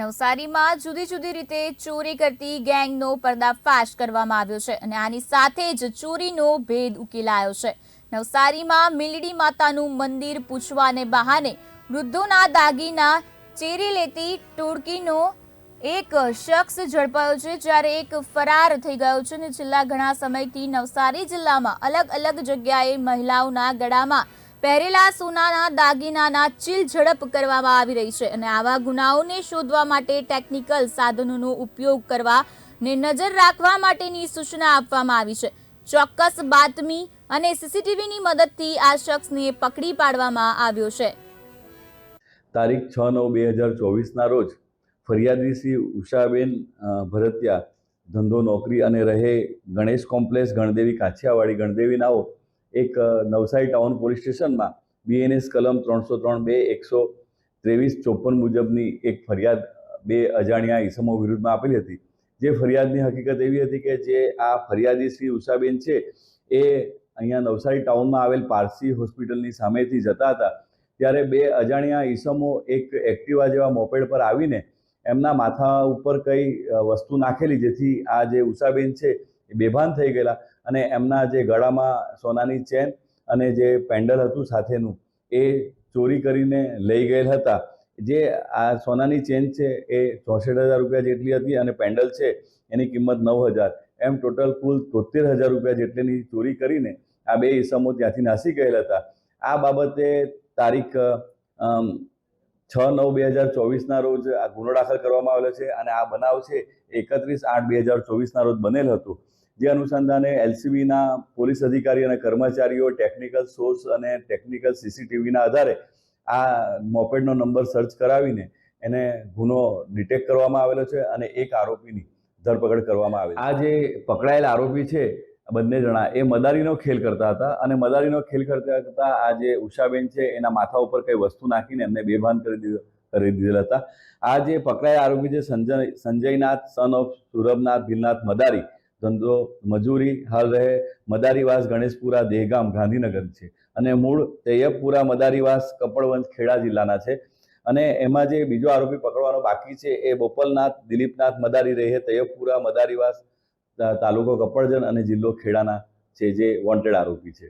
નવસારીમાં જુદી જુદી રીતે ચોરી કરતી ગેંગનો પર્દાફાશ કરવામાં આવ્યો છે અને આની સાથે જ ચોરીનો ભેદ ઉકેલાયો છે. નવસારીમાં મિલડી માતાનું મંદિર પૂછવાને બહાને વૃદ્ધોના દાગીના ચેરી લેતી ટોળકીનો એક શખ્સ ઝડપાયો છે જ્યારે એક ફરાર થઈ ગયો છે અને છેલ્લા ઘણા સમયથી નવસારી જિલ્લામાં અલગ અલગ જગ્યાએ મહિલાઓના ગળામાં પહેરેલા સોનાના દાગીનાના ચીલ ઝડપ કરવામાં આવી રહી છે અને આવા ગુનાઓને શોધવા માટે ટેકનિકલ સાધનોનો ઉપયોગ કરવા ને નજર રાખવા માટેની સૂચના આપવામાં આવી છે. ચોક્કસ બાતમી અને સીસીટીવીની મદદથી આ શખ્સને પકડી પાડવામાં આવ્યો છે. તારીખ છ નવ બે હજાર ચોવીસના રોજ ફરિયાદી શ્રી ઉષાબેન ભરતિયા ધંધો નોકરી અને રહે ગણેશ કોમ્પ્લેક્સ ગણદેવી કાછિયાવાડી ગણદેવી નાઓ એક નવસારી ટાઉન પોલીસ સ્ટેશનમાં બીએનએસ કલમ ત્રણસો ત્રણ બે એકસો ત્રેવીસ ચોપન મુજબની એક ફરિયાદ, બે અજાણ્યા ઈસમો વિરુદ્ધમાં આપેલી હતી. જે ફરિયાદની હકીકત એવી હતી કે જે આ ફરિયાદી શ્રી ઉષાબેન છે, એ અહીંયા નવસારી ટાઉનમાં આવેલ પારસી હોસ્પિટલની સામેથી જતા હતા. ત્યારે બે અજાણ્યા ઈસમો એક એક્ટિવા જેવા મોપેડ પર આવીને એમના માથા ઉપર કઈ વસ્તુ નાખેલી જેથી આ જે ઉષાબેન છે બેભાન થઈ ગયેલા. અને એમના જે ગળામાં સોનાની ચેન અને જે પેન્ડલ હતું સાથેનું, એ ચોરી કરીને લઈ ગયેલ હતા. જે આ સોનાની ચેન છે, એ ચોસઠ હજાર રૂપિયા જેટલી હતી અને પેન્ડલ છે, એની કિંમત નવ હજાર. એમ ટોટલ કુલ તોતેર હજાર રૂપિયા જેટલીની ચોરી કરીને આ બે ઈસમો ત્યાંથી નાસી ગયેલા હતા. આ બાબતે તારીખ છ નવ બે હજાર ચોવીસના રોજ આ ગુનો દાખલ કરવામાં આવેલો છે અને આ બનાવ છે એકત્રીસ આઠ બે હજાર ચોવીસના રોજ બનેલ હતું. જે અનુસંધાને એલસીબીના પોલીસ અધિકારી અને કર્મચારીઓ ટેકનિકલ સોર્સ અને ટેકનિકલ સીસીટીવીના આધારે આ મોપેડનો નંબર સર્ચ કરાવીને એને ગુનો ડિટેક્ટ કરવામાં આવેલો છે અને એક આરોપીની ધરપકડ કરવામાં આવી આ જે પકડાયેલ આરોપી છે બંને જણા એ મદારીનો ખેલ કરતા હતા અને મદારીનો ખેલ કરતા કરતા આ જે ઉષાબેન છે એના માથા ઉપર કઈ વસ્તુ નાખીને એમને બેભાન કરી દીધો, કરી દીધેલા હતા. આ જે પકડાયેલ આરોપી છે સંજય, સંજયનાથ સન ઓફ સુરભનાથ, ભીલનાથ મદારી, ધંધો મજૂરી હાલ રહે, મદારીવાસ ગણેશપુરા, દેહગામ, ગાંધીનગર છે. અને મૂળ તૈયબપુરા મદારીવાસ કપડવંશ ખેડા જિલ્લાના છે. અને એમાં જે બીજો આરોપી પકડવાનો બાકી છે એ બોપલનાથ, દિલીપનાથ મદારી રહે, તૈયબપુરા મદારીવાસ તાલુકો કપડજન અને જિલ્લો ખેડાના છે જે વોન્ટેડ આરોપી છે.